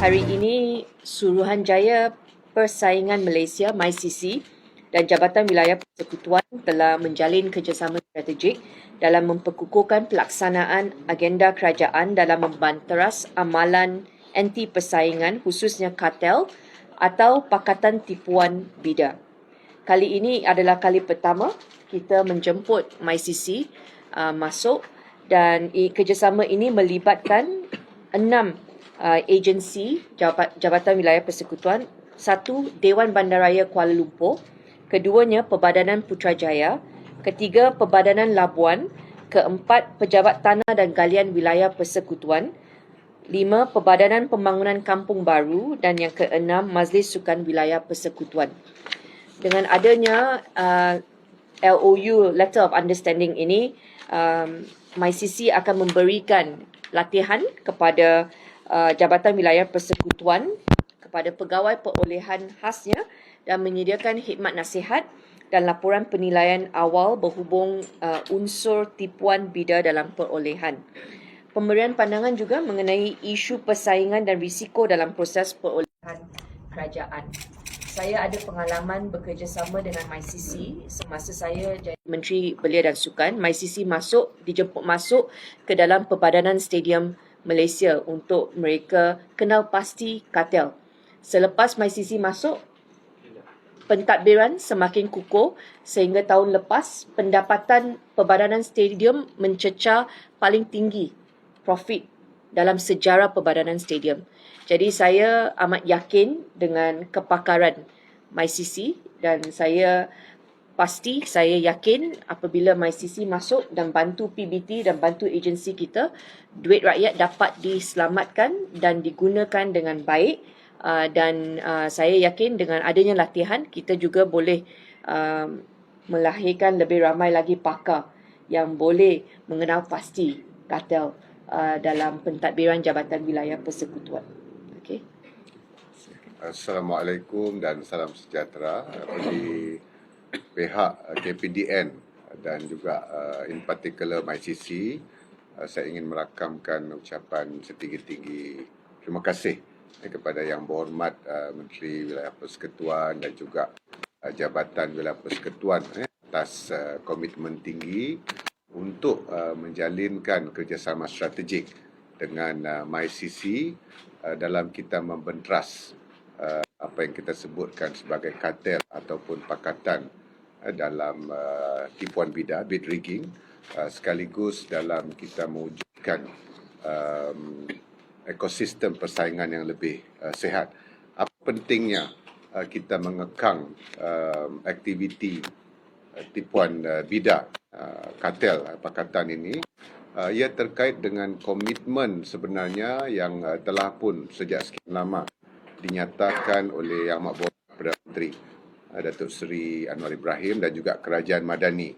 Hari ini Suruhanjaya Persaingan Malaysia MyCC dan Jabatan Wilayah Persekutuan telah menjalin kerjasama strategik dalam memperkukuhkan pelaksanaan agenda kerajaan dalam membanteras amalan anti persaingan khususnya kartel atau pakatan tipuan bida. Kali ini adalah kali pertama kita menjemput MyCC uh, masuk dan kerjasama ini melibatkan enam uh, agensi Jabat- Jabatan Wilayah Persekutuan, satu Dewan Bandaraya Kuala Lumpur, keduanya Perbadanan Putrajaya, ketiga Perbadanan Labuan, keempat Pejabat Tanah dan Galian Wilayah Persekutuan, lima Perbadanan Pembangunan Kampung Baru. Dan yang keenam Majlis Sukan Wilayah Persekutuan. Dengan adanya uh, LOU Letter of Understanding ini, um, MyCC akan memberikan latihan kepada uh, Jabatan Wilayah Persekutuan kepada pegawai perolehan khasnya dan menyediakan khidmat nasihat dan laporan penilaian awal berhubung uh, unsur tipuan bida dalam perolehan. Pemberian pandangan juga mengenai isu persaingan dan risiko dalam proses perolehan kerajaan. Saya ada pengalaman bekerjasama dengan MyCC semasa saya jadi Menteri Belia dan Sukan. MyCC masuk, dijemput masuk ke dalam Perbadanan Stadium Malaysia untuk mereka kenal pasti kartel. Selepas MyCC masuk, pentadbiran semakin kukuh sehingga tahun lepas pendapatan Perbadanan Stadium mencecah paling tinggi profit dalam sejarah Perbadanan Stadium. Jadi saya amat yakin dengan kepakaran MyCC dan saya pasti saya yakin apabila MyCC masuk dan bantu PBT dan bantu agensi kita, duit rakyat dapat diselamatkan dan digunakan dengan baik uh, dan uh, saya yakin dengan adanya latihan kita juga boleh um, melahirkan lebih ramai lagi pakar yang boleh mengenal pasti kartel uh, dalam pentadbiran Jabatan Wilayah Persekutuan. Okey. Assalamualaikum dan salam sejahtera bagi pihak uh, KPDN dan juga uh, in particular MyCC. Uh, Saya ingin merakamkan ucapan setinggi-tinggi terima kasih eh, kepada Yang Berhormat uh, Menteri Wilayah Persekutuan dan juga uh, Jabatan Wilayah Persekutuan eh, atas uh, komitmen tinggi untuk uh, menjalinkan kerjasama strategik dengan uh, MyCC uh, dalam kita membentras uh, apa yang kita sebutkan sebagai kartel ataupun pakatan uh, dalam uh, tipuan bida, bid rigging, uh, sekaligus dalam kita mewujudkan um, ekosistem persaingan yang lebih uh, sihat. Apa pentingnya uh, kita mengekang um, aktiviti uh, tipuan uh, bida, uh, kartel, uh, pakatan ini uh, ia terkait dengan komitmen sebenarnya yang uh, telah pun sejak sekian lama dinyatakan oleh Yang Amat Berhormat Perdana Menteri uh, Datuk Seri Anwar Ibrahim dan juga Kerajaan Madani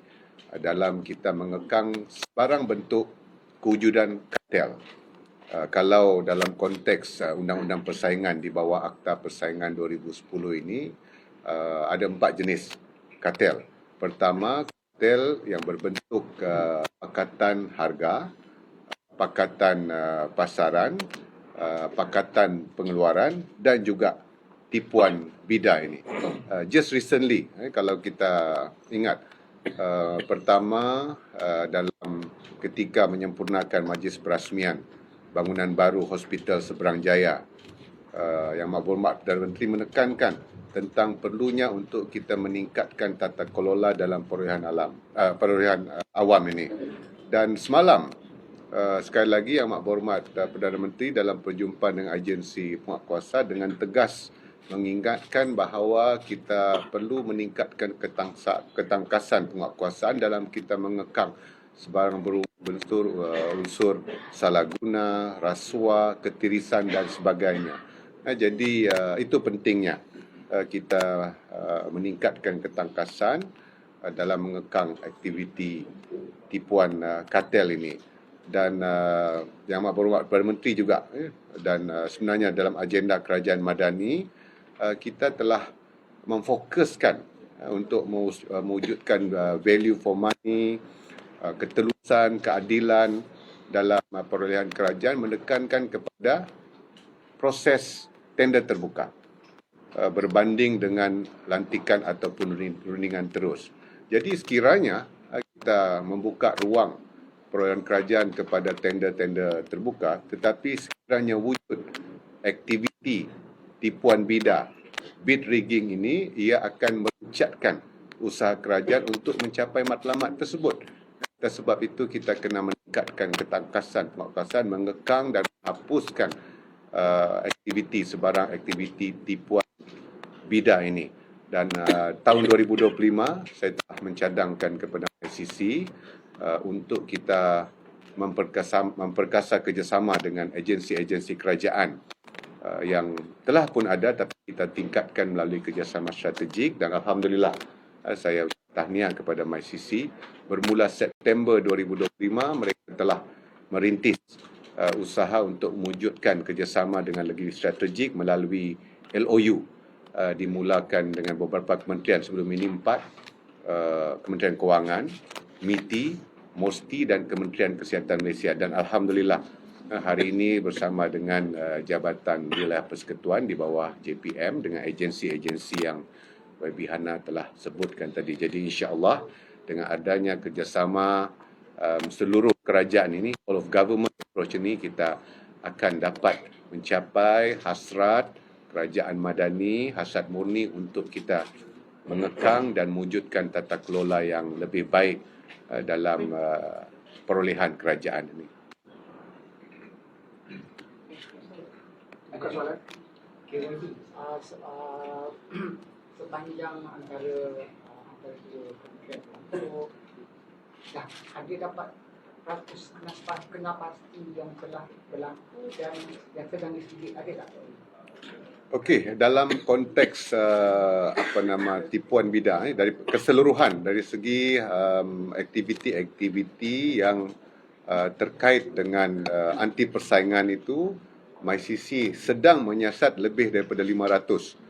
uh, dalam kita mengekang sebarang bentuk kewujudan kartel. Uh, kalau dalam konteks uh, Undang-Undang Persaingan di bawah Akta Persaingan 2010 ini uh, ada empat jenis kartel. Pertama, kartel yang berbentuk uh, pakatan harga, pakatan uh, pasaran, uh, pakatan pengeluaran dan juga tipuan bida ini. Uh, just recently, eh, kalau kita ingat, uh, pertama uh, dalam ketika menyempurnakan majlis perasmian bangunan baru Hospital Seberang Jaya, uh, yang Mak Berhormat Perdana Menteri menekankan tentang perlunya untuk kita meningkatkan tata kelola dalam perolehan alam, uh, perolehan uh, awam ini. Dan semalam uh, sekali lagi Mak Berhormat uh, Perdana Menteri dalam perjumpaan dengan agensi penguatkuasa dengan tegas mengingatkan bahawa kita perlu meningkatkan ketangsa, ketangkasan penguatkuasaan dalam kita mengekang sebarang berunsur uh, unsur salah guna, rasuah, ketirisan dan sebagainya. Uh, jadi uh, itu pentingnya kita uh, meningkatkan ketangkasan uh, dalam mengekang aktiviti tipuan kartel ini. Dan uh, yang amat berhormat Perdana Menteri juga eh, dan uh, sebenarnya dalam agenda kerajaan madani uh, kita telah memfokuskan uh, untuk mewu- mewujudkan uh, value for money uh, ketelusan keadilan dalam uh, perolehan kerajaan menekankan kepada proses tender terbuka uh, berbanding dengan lantikan ataupun rundingan terus. Jadi sekiranya uh, kita membuka ruang perolehan kerajaan kepada tender-tender terbuka tetapi sekiranya wujud aktiviti tipuan bida bid rigging ini ia akan meruncatkan usaha kerajaan untuk mencapai matlamat tersebut. Dan sebab itu kita kena meningkatkan ketangkasan pengawasan, mengekang dan menghapuskan uh, aktiviti sebarang aktiviti tipuan bida ini. Dan uh, tahun 2025 saya telah mencadangkan kepada ICC uh, untuk kita memperkasa, memperkasa kerjasama dengan agensi-agensi kerajaan uh, yang telah pun ada tapi kita tingkatkan melalui kerjasama strategik. Dan Alhamdulillah uh, saya tahniah kepada MyCC bermula September 2025 mereka telah merintis uh, usaha untuk mewujudkan kerjasama dengan lebih strategik melalui LOU uh, dimulakan dengan beberapa kementerian sebelum ini empat uh, Kementerian Kewangan, MITI, MOSTI dan Kementerian Kesihatan Malaysia dan Alhamdulillah uh, hari ini bersama dengan uh, Jabatan Wilayah Persekutuan di bawah JPM dengan agensi-agensi yang YB Hana telah sebutkan tadi. Jadi insya-Allah dengan adanya kerjasama um, seluruh kerajaan ini, all of government approach ini kita akan dapat mencapai hasrat kerajaan madani, hasrat murni untuk kita mengekang dan mewujudkan tata kelola yang lebih baik uh, dalam uh, perolehan kerajaan ini. Bukan soalan. Kira uh, uh, sepanjang antara uh, antara dua kementerian itu dah ada dapat ratus kenapa kenapa pasti yang telah berlaku dan yang sedang disidik ada tak? Okey, dalam konteks uh, apa nama tipuan bidang eh, dari keseluruhan dari segi um, aktiviti-aktiviti yang uh, terkait dengan uh, anti persaingan itu MyCC sedang menyiasat lebih daripada 500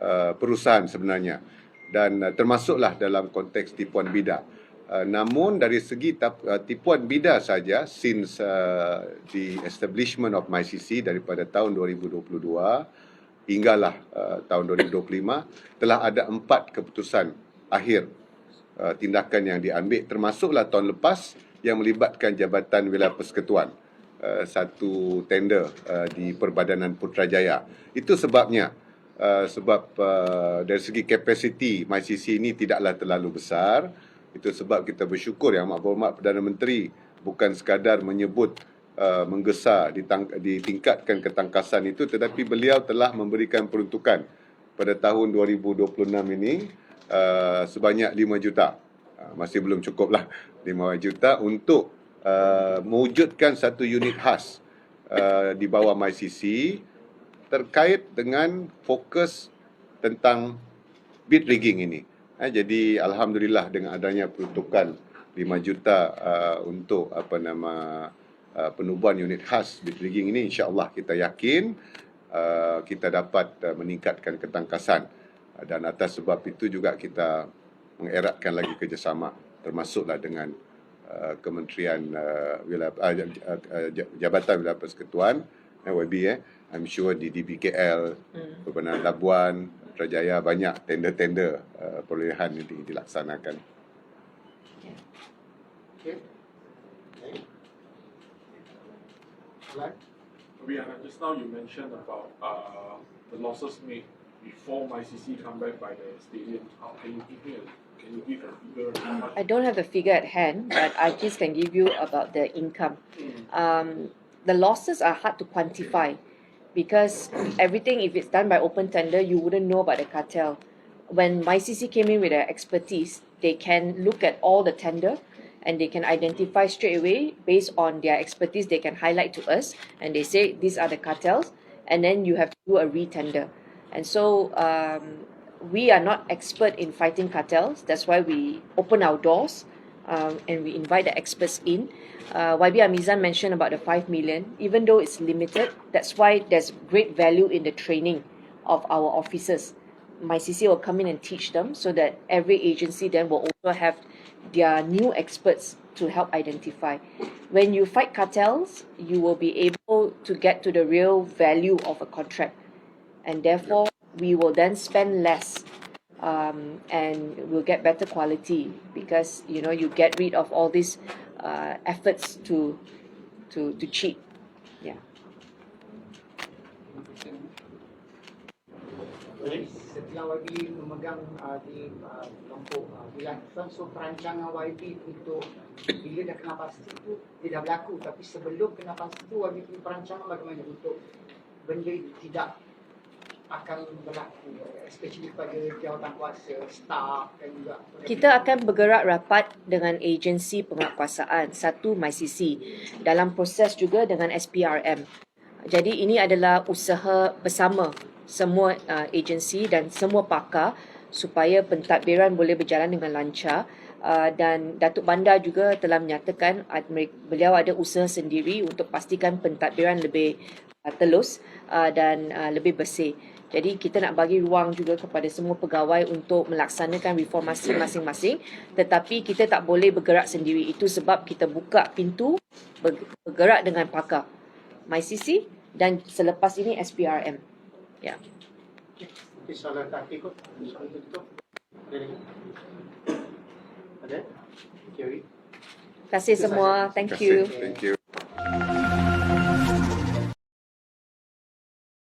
Uh, perusahaan sebenarnya dan uh, termasuklah dalam konteks tipuan bida. Uh, namun dari segi tap, uh, tipuan bida saja since uh, the establishment of MyCC daripada tahun 2022 hinggalah uh, tahun 2025 telah ada empat keputusan akhir uh, tindakan yang diambil termasuklah tahun lepas yang melibatkan Jabatan Wilayah Persekutuan uh, satu tender uh, di Perbadanan Putrajaya. Itu sebabnya Uh, sebab uh, dari segi kapasiti MyCC ini tidaklah terlalu besar. Itu sebab kita bersyukur yang Mak Berhormat Perdana Menteri bukan sekadar menyebut uh, menggesa ditang- ditingkatkan ketangkasan itu tetapi beliau telah memberikan peruntukan pada tahun 2026 ini uh, sebanyak 5 juta. Uh, masih belum cukup lah 5 juta untuk uh, mewujudkan satu unit khas uh, di bawah MyCC terkait dengan fokus tentang bid rigging ini. Ha, jadi alhamdulillah dengan adanya peruntukan 5 juta uh, untuk apa nama uh, penubuhan unit khas bid rigging ini insya-Allah kita yakin uh, kita dapat uh, meningkatkan ketangkasan uh, dan atas sebab itu juga kita mengeratkan lagi kerjasama termasuklah dengan uh, Kementerian uh, Wilayah uh, uh, Jabatan Wilayah Persekutuan YB eh I'm sure di DBKL, hmm. Perbenaran Labuan, Putrajaya banyak tender-tender uh, perolehan ini dilaksanakan. Okay. Okay. Soalan? Rihanna, just now you mentioned about uh, the losses made before MyCC come back by the stadium. How can you give me a, can you give a figure? How much? I don't have the figure at hand, but I just can give you about the income. Um, the losses are hard to quantify because everything, if it's done by open tender, you wouldn't know about the cartel. When MyCC came in with their expertise, they can look at all the tender and they can identify straight away based on their expertise. They can highlight to us and they say these are the cartels, and then you have to do a retender. And so um, we are not expert in fighting cartels. That's why we open our doors um, and we invite the experts in. Uh, YB Amizan mentioned about the 5 million. Even though it's limited, that's why there's great value in the training of our officers. My CC will come in and teach them so that every agency then will also have their new experts to help identify. when you fight cartels, you will be able to get to the real value of a contract, and therefore we will then spend less, um, and we'll get better quality because you know you get rid of all these uh, efforts to to to cheat. Yeah. Setelah YB memegang uh, di uh, kelompok uh, Bulan. Islam, so perancangan YB untuk bila dah kena pasti tu dia dah berlaku. Tapi sebelum kena pasti tu YB punya perancangan bagaimana untuk benda itu tidak akan berlaku especially pada jawatan kuasa, staff dan juga Kita akan bergerak rapat dengan agensi penguatkuasaan, satu MyCC, dalam proses juga dengan SPRM. Jadi ini adalah usaha bersama semua uh, agensi dan semua pakar supaya pentadbiran boleh berjalan dengan lancar. Uh, dan Datuk Bandar juga telah menyatakan uh, beliau ada usaha sendiri untuk pastikan pentadbiran lebih uh, telus uh, dan uh, lebih bersih. Jadi kita nak bagi ruang juga kepada semua pegawai untuk melaksanakan reformasi masing-masing tetapi kita tak boleh bergerak sendiri. Itu sebab kita buka pintu ber- bergerak dengan pakar MyCC dan selepas ini SPRM. Ya. Mungkin soalan tak ikut, soalan tutup. Ada lagi? Ada? Okay, Terima kasih semua. Thank you. Thank you.